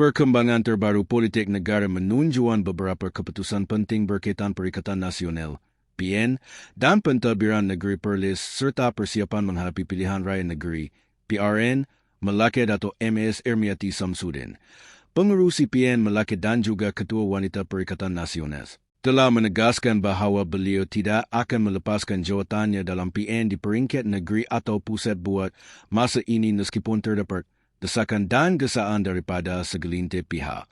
Perkembangan terbaru politik negara menunjukkan beberapa keputusan penting berkaitan Perikatan Nasional, PN, dan pentadbiran negeri Perlis serta persiapan menghadapi pilihan raya negeri, PRN, Melaka Dato' MS Ermiati Samsudin. Pengerusi PN Melaka dan juga Ketua Wanita Perikatan Nasional telah menegaskan bahawa beliau tidak akan melepaskan jawatannya dalam PN di peringkat negeri atau pusat buat masa ini meskipun terdapat desakan dan gesaan daripada segelintir pihak.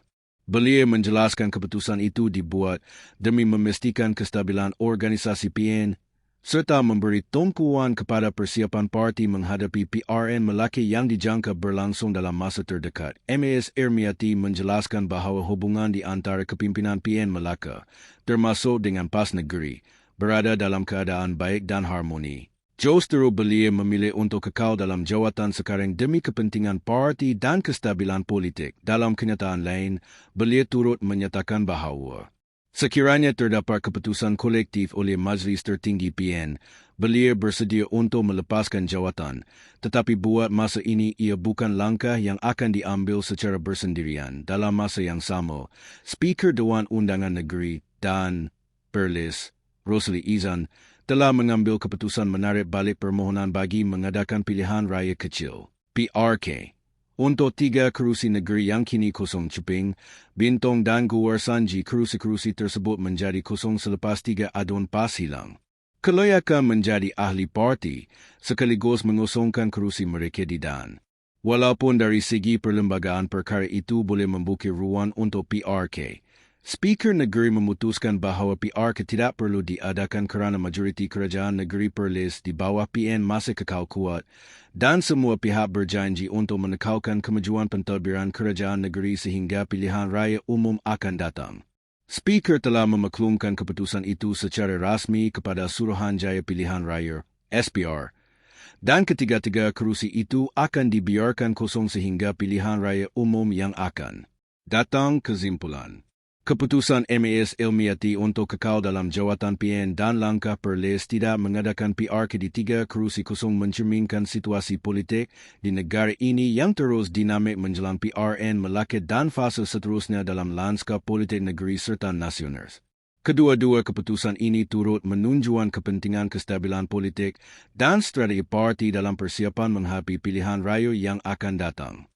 Beliau menjelaskan keputusan itu dibuat demi memastikan kestabilan organisasi PN serta memberi tumpuan kepada persiapan parti menghadapi PRN Melaka yang dijangka berlangsung dalam masa terdekat. MAS Ermiati menjelaskan bahawa hubungan di antara kepimpinan PN Melaka, termasuk dengan PAS Negeri, berada dalam keadaan baik dan harmoni. Justru beliau memilih untuk kekal dalam jawatan sekarang demi kepentingan parti dan kestabilan politik. Dalam kenyataan lain, beliau turut menyatakan bahawa sekiranya terdapat keputusan kolektif oleh Majlis Tertinggi PN, beliau bersedia untuk melepaskan jawatan. Tetapi buat masa ini ia bukan langkah yang akan diambil secara bersendirian. Dalam masa yang sama, Speaker Dewan Undangan Negeri dan Perlis, Rosli Izan, telah mengambil keputusan menarik balik permohonan bagi mengadakan pilihan raya kecil, PRK, untuk tiga kerusi negeri yang kini kosong Cuping, Bintong dan Guar Sanji kerusi-kerusi tersebut menjadi kosong selepas tiga aduan pas hilang. Kelayakan menjadi ahli parti sekaligus mengosongkan kerusi mereka di Dan. Walaupun dari segi perlembagaan perkara itu boleh membuka ruang untuk PRK, Speaker negeri memutuskan bahawa PR tidak perlu diadakan kerana majoriti kerajaan negeri Perlis di bawah PN masih kekal kuat dan semua pihak berjanji untuk menekalkan kemajuan pentadbiran kerajaan negeri sehingga pilihan raya umum akan datang. Speaker telah memaklumkan keputusan itu secara rasmi kepada Suruhanjaya Pilihan Raya, SPR, dan ketiga-tiga kerusi itu akan dibiarkan kosong sehingga pilihan raya umum yang akan datang kesimpulan. Keputusan MAS Ilmiati untuk kekal dalam jawatan PN dan langkah Perlis tidak mengadakan PR ke di tiga kerusi kosong mencerminkan situasi politik di negara ini yang terus dinamik menjelang PRN Melaka dan fase seterusnya dalam lanskap politik negeri serta nasional. Kedua-dua keputusan ini turut menunjukkan kepentingan kestabilan politik dan strategi parti dalam persiapan menghadapi pilihan raya yang akan datang.